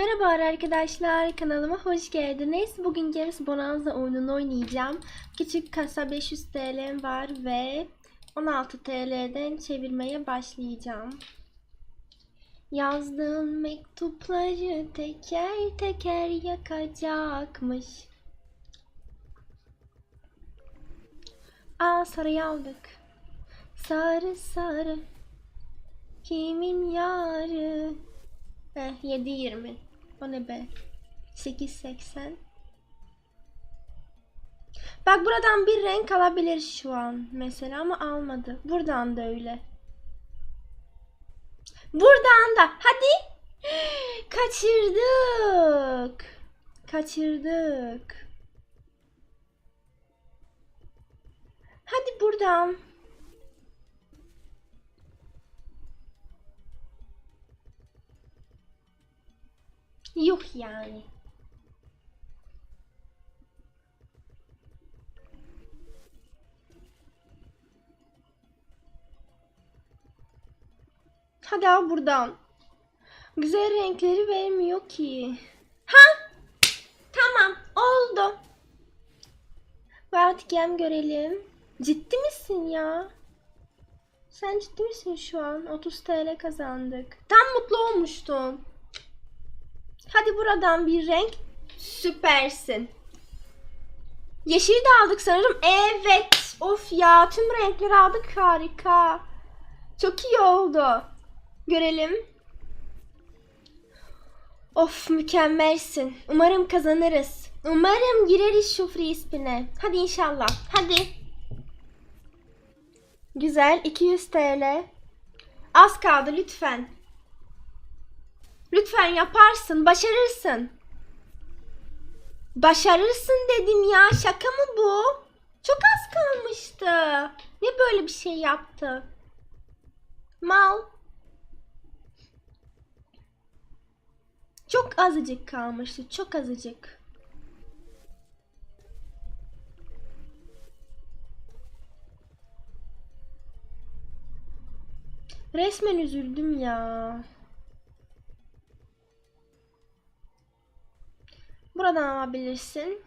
Merhaba arkadaşlar kanalıma hoş geldiniz. Bugün Games Bonanza oyununu oynayacağım. Küçük kasa 500 TL var ve 16 TL'den çevirmeye başlayacağım. Yazdığın mektupları teker teker yakacakmış. Aa sarıyı aldık. Sarı sarı. Kimin yarı? Eh 7.20. O ne be? 8.80. Bak buradan bir renk alabilir şu an mesela ama almadı. Buradan da öyle. Buradan da. Hadi. Kaçırdık. Kaçırdık. Hadi buradan. Yuh yani. Hadi al buradan. Güzel renkleri vermiyor ki. Ha? Tamam oldu. Vertikem görelim. Ciddi misin ya? Sen ciddi misin şu an? 30 TL kazandık. Tam mutlu olmuştum. Hadi buradan bir renk. Süpersin. Yeşili de aldık sanırım. Evet. Of ya tüm renkleri aldık. Harika. Çok iyi oldu. Görelim. Of mükemmelsin. Umarım kazanırız. Umarım gireriz şu free spin'e. Hadi inşallah. Hadi. Güzel. 200 TL. Az kaldı lütfen. Lütfen yaparsın, başarırsın. Başarırsın dedim ya. Şaka mı bu? Çok az kalmıştı. Ne böyle bir şey yaptı? Mal. Çok azıcık kalmıştı. Çok azıcık. Resmen üzüldüm ya. Buradan alabilirsin.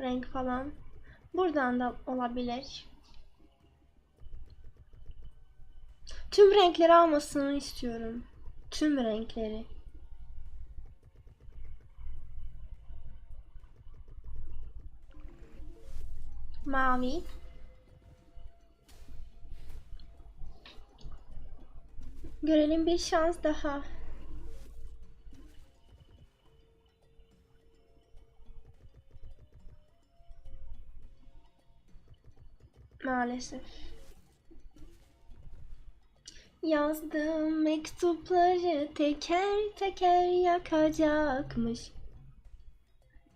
Renk falan. Buradan da olabilir. Tüm renkleri almasını istiyorum. Tüm renkleri. Mavi. Görelim bir şans daha. Maalesef. Yazdığım mektupları teker teker yakacakmış.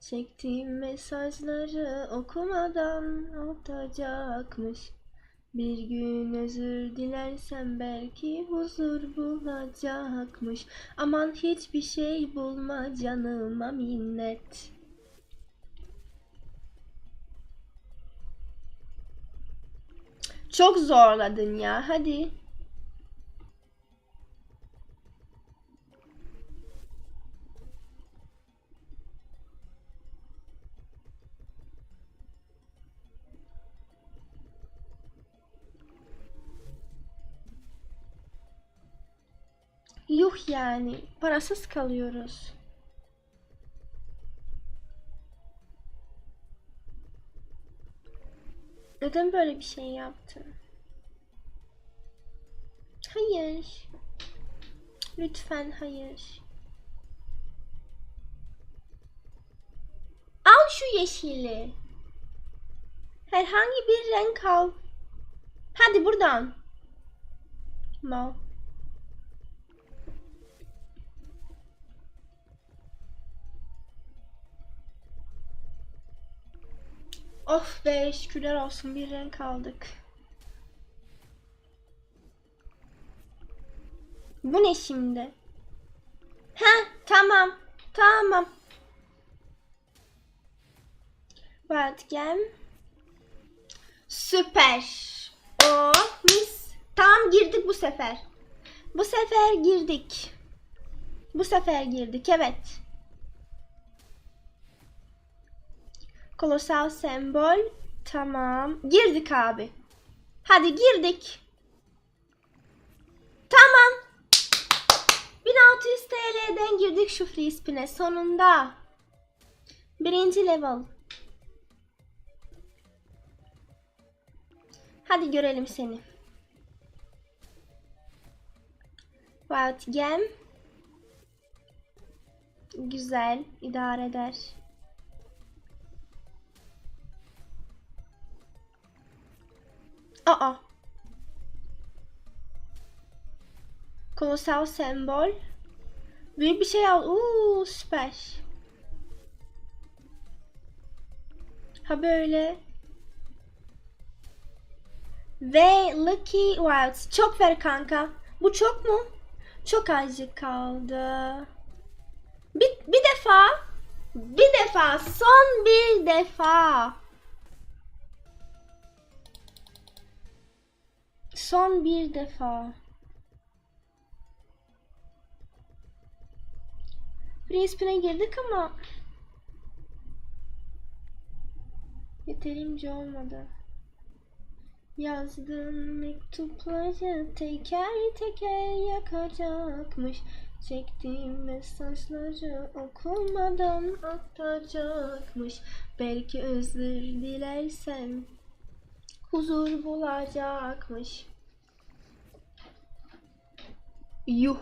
Çektiğim mesajları okumadan atacakmış. Bir gün özür dilersem belki huzur bulacakmış. Aman hiçbir şey bulma canıma minnet. Çok zorladın ya. Hadi. Yuh yani. Parasız kalıyoruz. Neden böyle bir şey yaptın? Hayır. Lütfen hayır. Al şu yeşili. Herhangi bir renk al. Hadi buradan. Mal. Of be şükürler olsun bir renk aldık. Bu ne şimdi? Ha tamam tamam. Badgem. Süper. O mis. Tamam girdik bu sefer. Bu sefer girdik. Bu sefer girdik evet. Kolosal sembol. Tamam. Girdik abi. Hadi girdik. Tamam. 1600 TL'den girdik şu free spin'e sonunda. Birinci level. Hadi görelim seni. Wild Gem. Güzel. idare eder. Aa. Kolosal sembol. Büyük bir şey al. Uuu süper. Ha böyle. Ve Lucky Wilds. Çok ver kanka. Bu çok mu? Çok azıcık kaldı. Bir, bir defa. Bir defa. Son bir defa. Son bir defa. Spin'e girdik ama yeterince olmadı. Yazdığım mektupları teker teker yakacakmış. Çektiğim mesajları okumadan atacakmış. Belki özür dilersem huzur bulacakmış. Yuh.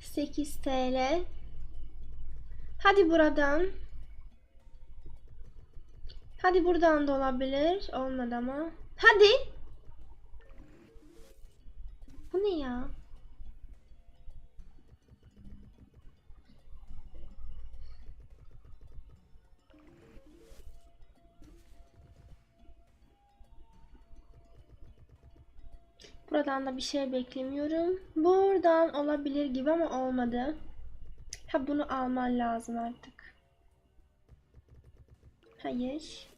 Sekiz TL. Hadi buradan. Hadi buradan da olabilir. Olmadı ama. Hadi. Bu ne ya? Buradan da bir şey beklemiyorum. Buradan olabilir gibi ama olmadı. Ha bunu alman lazım artık. Hayır.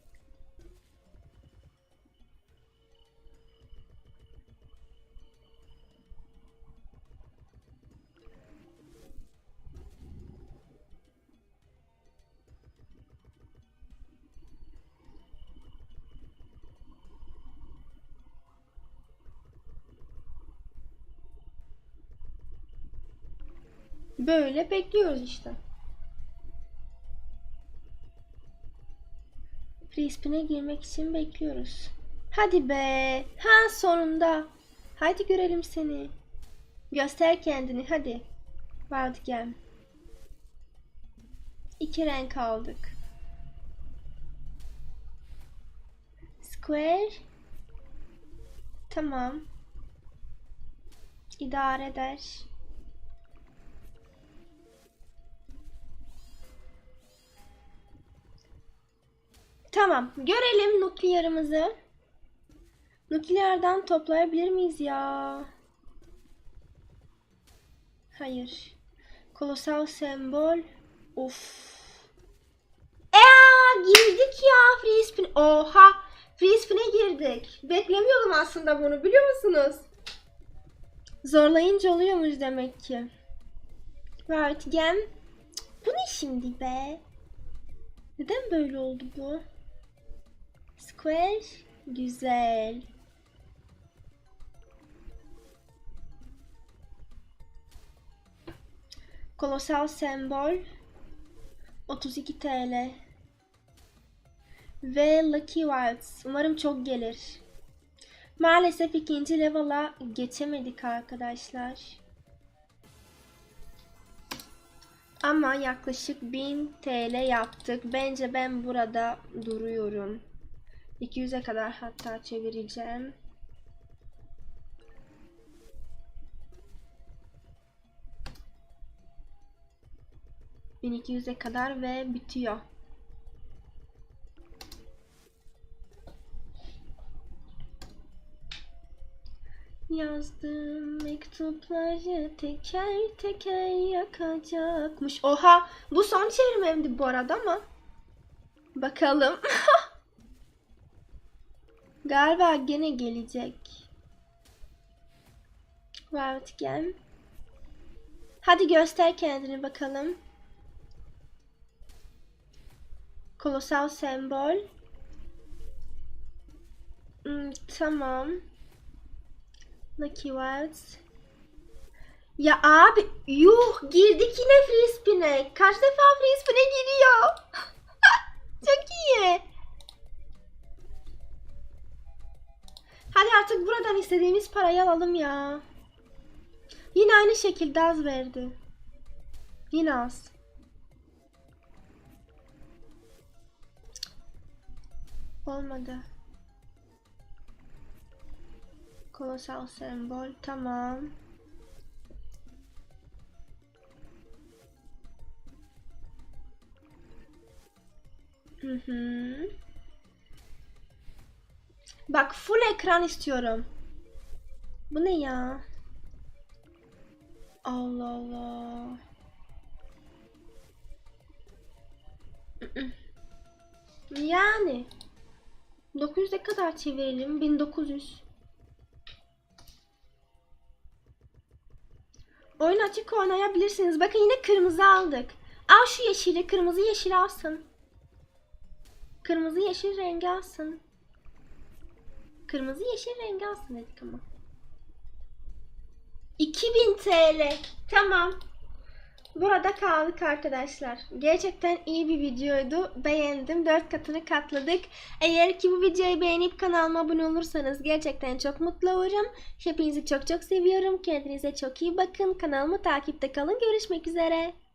Böyle bekliyoruz işte. Free spin'e girmek için bekliyoruz. Hadi be. Ha sonunda. Hadi görelim seni. Göster kendini hadi. Wild Gem. İki renk aldık. Square. Tamam. İdare eder. Tamam. Görelim nuklearımızı. Nukleerden toplayabilir miyiz ya? Hayır. Kolosal sembol. Of. Eee girdik ya free spin. Oha. Free spin'e girdik. Beklemiyordum aslında bunu biliyor musunuz? Zorlayınca oluyormuş demek ki. Gem. Bu ne şimdi be? Neden böyle oldu bu? Square. Güzel. Kolosal sembol. 32 TL. Ve Lucky Wilds. Umarım çok gelir. Maalesef ikinci level'a geçemedik arkadaşlar. Ama yaklaşık 1000 TL yaptık. Bence ben burada duruyorum. 200'e kadar hatta çevireceğim. ...1200'e kadar ve bitiyor. Yazdığım mektupları teker teker yakacakmış. Oha! Bu son çevirmemdi bu arada ama. Bakalım. Galiba gene gelecek. Wild Gem. Hadi göster kendini bakalım. Kolosal sembol. Hmm, tamam. Lucky Wilds. Ya abi yuh girdik yine free spin'e. Kaç defa free spin'e giriyor? İstediğimiz parayı alalım ya. Yine aynı şekilde az verdi. Yine az. Olmadı. Kolosal sembol tamam. Hı hı. Bak full ekran istiyorum. Bu ne ya? Allah Allah. Yani 900'e kadar çevirelim. 1900. Oyun açık oynayabilirsiniz. Bakın yine kırmızı aldık. Al şu yeşili. Kırmızı yeşil alsın. Kırmızı yeşil rengi alsın. Kırmızı yeşil rengi alsın dedik ama. 2000 TL. Tamam. Burada kaldık arkadaşlar. Gerçekten iyi bir videoydu. Beğendim. 4 katını katladık. Eğer ki bu videoyu beğenip kanalıma abone olursanız gerçekten çok mutlu olurum. Hepinizi çok çok seviyorum. Kendinize çok iyi bakın. Kanalımı takipte kalın. Görüşmek üzere.